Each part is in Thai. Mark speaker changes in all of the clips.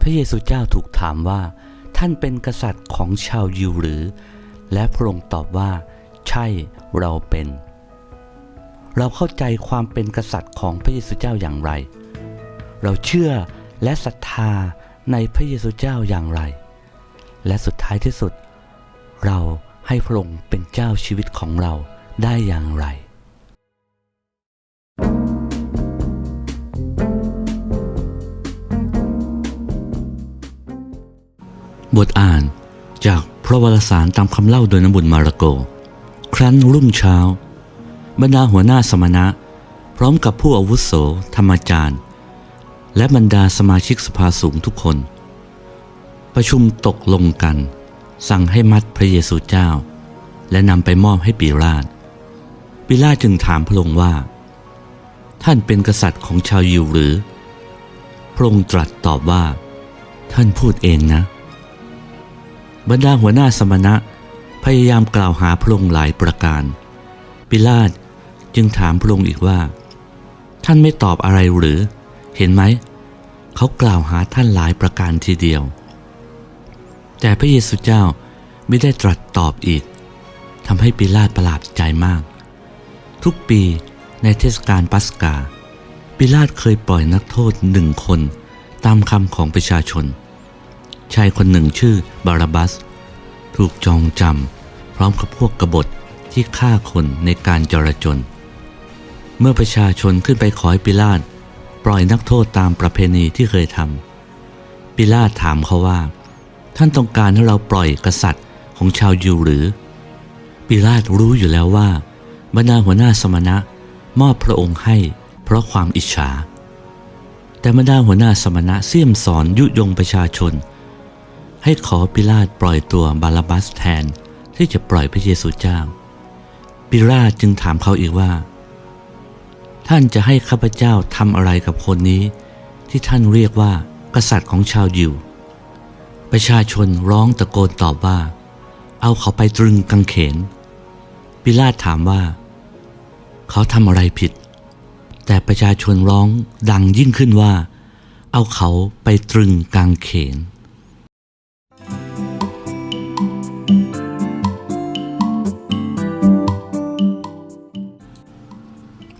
Speaker 1: พระเยซูเจ้าถูกถามว่า ท่านเป็นกษัตริย์ของชาวยิวหรือ และพระองค์ตอบว่า ใช่เราเป็น เราเข้าใจความเป็นกษัตริย์ของพระเยซูเจ้าอย่างไร เราเชื่อและศรัทธาในพระเยซูเจ้าอย่างไร และสุดท้ายที่สุด เราให้พระองค์เป็นเจ้าชีวิตของเราได้อย่างไร บทอ่านจากพระวารสารตามคำเล่าโดยนบุญมาระโก ครั้นรุ่งเช้า บรรดาหัวหน้าสมณะ พร้อมกับผู้อาวุโสธรรมจารย์ และบรรดาสมาชิกสภาสูงทุกคน ประชุมตกลงกัน สั่งให้มัดพระเยซูเจ้า และนำไปมอบให้ปีลาตปิลาตจึงถามพระองค์ว่า ท่านเป็นกษัตริย์ของชาวยิวหรือ พระองค์ตรัสตอบว่า ท่านพูดเองนะ บรรดาหัวหน้าสมณะ พยายามกล่าวหาพระองค์หลายประการ ปิลาตจึงถามพระองค์อีกว่า ท่านไม่ตอบอะไรหรือ เห็นไหม เขากล่าวหาท่านหลายประการทีเดียว แต่พระเยซูเจ้าไม่ได้ตรัสตอบอีกทำให้ปิลาตประหลาดใจมาก ทุกปีในเทศกาลปัสกา ปิลาตเคยปล่อยนักโทษหนึ่งคนตามคำของประชาชน ชายคนหนึ่งชื่อบาราบัส ถูกจองจำพร้อมกับพวกกบฏที่ฆ่าคนในการจราจน เมื่อประชาชนขึ้นไปขอให้ปิลาตปล่อยนักโทษตามประเพณีที่เคยทำปิลาตถามเขาว่า ท่านต้องการให้เราปล่อยกษัตริย์ของชาวยิวหรือ ปิลาตรู้อยู่แล้วว่าบรรดาหัวหน้าสมณะมอบพระองค์ให้เพราะความอิจฉา แต่บรรดาหัวหน้าสมณะเสี่ยมสอนยุยงประชาชน ให้ขอปิลาตปล่อยตัวบาลบัสแทนที่จะปล่อยพระเยซูเจ้า ปิลาตจึงถามเขาอีกว่า ท่านจะให้ข้าพเจ้าทำอะไรกับคนนี้ ที่ท่านเรียกว่ากษัตริย์ของชาวยิว ประชาชนร้องตะโกนตอบว่า เอาเขาไปตรึงกางเขน ปิลาตถามว่า เขาทำอะไรผิด แต่ประชาชนร้องดังยิ่งขึ้นว่า เอาเขาไปตรึงกางเขน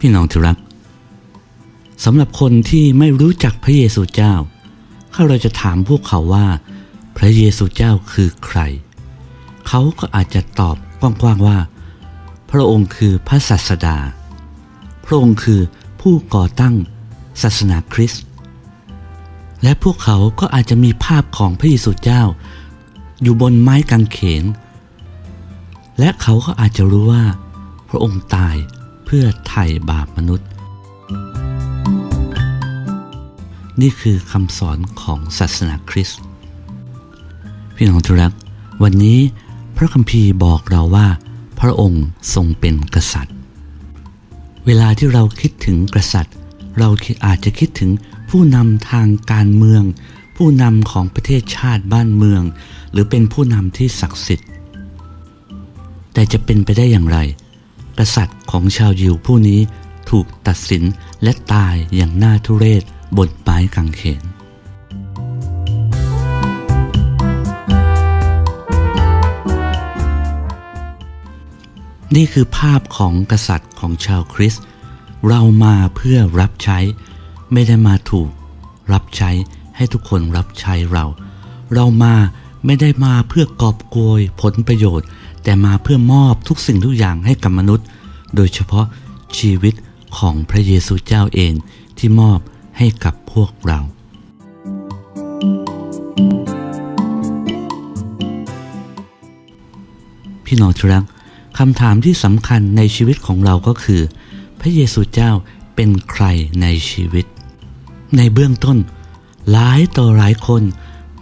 Speaker 1: พี่น้องที่รักสำหรับคนที่ไม่รู้จักพระเยซูเจ้าถ้าเราจะถามพวกเขาว่า พระเยซูเจ้าคือใคร เขาก็อาจจะตอบกว้างๆว่า พระองค์คือพระศาสดา พระองค์คือผู้ก่อตั้งศาสนาคริสต์และพวกเขาก็อาจจะมีภาพของพระเยซูเจ้า อยู่บนไม้กางเขน และเขาก็อาจจะรู้ว่า พระองค์ตาย พื่อไถ่บาปมนุษย์ นี่คือคำสอนของศาสนาคริสต์พี่น้องที่รัก วันนี้พระคัมภีร์บอกเราว่า พระองค์ทรงเป็นกษัตริย์ เวลาที่เราคิดถึงกษัตริย์ เราอาจจะคิดถึงผู้นำทางการเมือง ผู้นำของประเทศชาติบ้านเมือง หรือเป็นผู้นำที่ศักดิ์สิทธิ์ แต่จะเป็นไปได้อย่างไร กษัตริย์ของชาวยิวผู้นี้ถูกตัดสินและตายอย่างน่าทุเรศบนไม้กางเขน นี่คือภาพของกษัตริย์ของชาวคริสต์เรามาเพื่อรับใช้ ไม่ได้มาถูกรับใช้ให้ทุกคนรับใช้เรา เรามา ไม่ได้มาเพื่อกอบโกยผลประโยชน์ แต่มาเพื่อมอบทุกสิ่งทุกอย่างให้กับมนุษย์ โดยเฉพาะชีวิตของพระเยซูเจ้าเองที่มอบให้กับพวกเรา พี่น้องที่รักคำถามที่สำคัญในชีวิตของเราก็คือ พระเยซูเจ้าเป็นใครในชีวิต ในเบื้องต้น หลายต่อหลายคน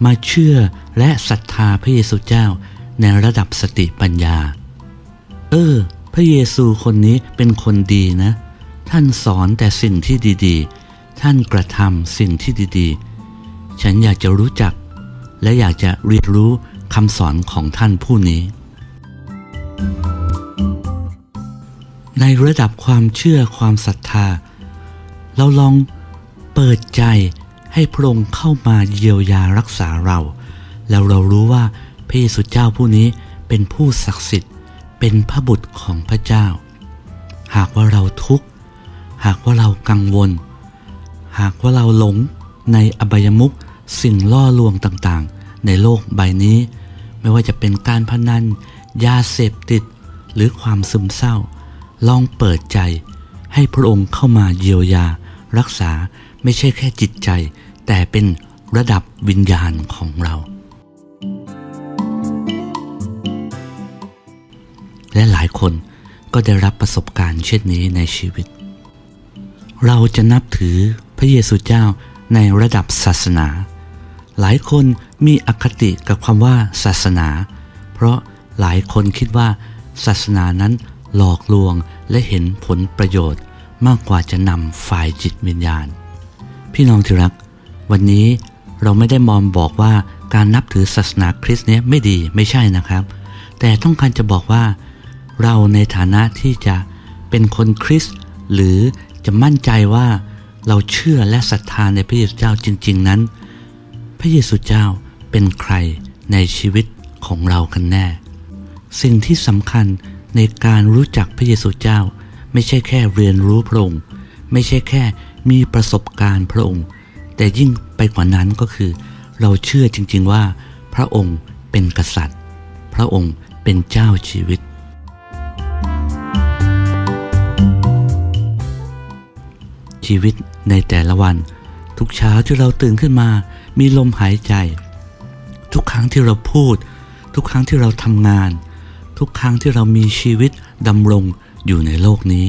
Speaker 1: มาเชื่อและศรัทธาพระเยซูเจ้าในระดับสติปัญญา เออ พระเยซูคนนี้เป็นคนดีนะ ท่านสอนแต่สิ่งที่ดีๆ ท่านกระทำสิ่งที่ดีๆ ฉันอยากจะรู้จัก และอยากจะเรียนรู้คำสอนของท่านผู้นี้ ในระดับความเชื่อความศรัทธา เราลองเปิดใจ ให้พระองค์เข้ามาเยียวยารักษาเรา แล้วเรารู้ว่าพระเยซูเจ้าผู้นี้เป็นผู้ศักดิ์สิทธิ์ เป็นพระบุตรของพระเจ้า หากว่าเราทุกข์ หากว่าเรากังวล หากว่าเราหลงในอบายมุขสิ่งล่อลวงต่างๆ ในโลกใบนี้ ไม่ว่าจะเป็นการพนัน ยาเสพติด หรือความซึมเศร้า ลองเปิดใจ ให้พระองค์เข้ามาเยียวยา รักษาไม่ใช่แค่จิตใจ แต่เป็นระดับวิญญาณของเรา และหลายคนก็ได้รับประสบการณ์เช่นนี้ในชีวิต เราจะนับถือพระเยซูเจ้าในระดับศาสนา หลายคนมีอคติกับคำว่าศาสนา เพราะหลายคนคิดว่าศาสนานั้นหลอกลวงและเห็นผลประโยชน์มากกว่าจะนำฝ่ายจิตวิญญาณ พี่น้องที่รัก วันนี้เราไม่ได้มองบอกว่าการนับถือศาสนาคริสต์เนี้ยไม่ดีไม่ใช่นะครับ แต่ต้องการจะบอกว่า เราในฐานะที่จะเป็นคนคริสต์หรือจะมั่นใจว่าเราเชื่อและศรัทธาในพระเยซูเจ้าจริง ๆ นั้น พระเยซูเจ้าเป็นใครในชีวิตของเรากันแน่ สิ่งที่สำคัญในการรู้จักพระเยซูเจ้า ไม่ใช่แค่เรียนรู้พระองค์ ไม่ใช่แค่มีประสบการณ์พระองค์ แต่ยิ่งไปกว่านั้นก็คือ เราเชื่อจริง ๆว่า พระองค์เป็นกษัตริย์ พระองค์เป็นเจ้าชีวิต ชีวิตในแต่ละวัน ทุกเช้าที่เราตื่นขึ้นมา มีลมหายใจ ทุกครั้งที่เราพูด ทุกครั้งที่เราทำงาน ทุกครั้งที่เรามีชีวิตดำรงอยู่ในโลกนี้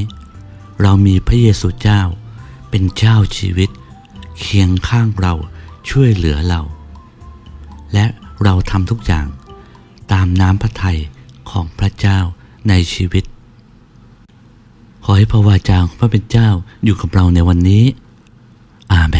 Speaker 1: เรามีพระเยซูเจ้า เป็นเจ้าชีวิต เคียงข้างเราช่วยเหลือเรา และเราทำทุกอย่างตามน้ำพระทัยของพระเจ้าในชีวิต ขอให้พระวาจาของพระเป็นเจ้าอยู่กับเราในวันนี้ อาเมน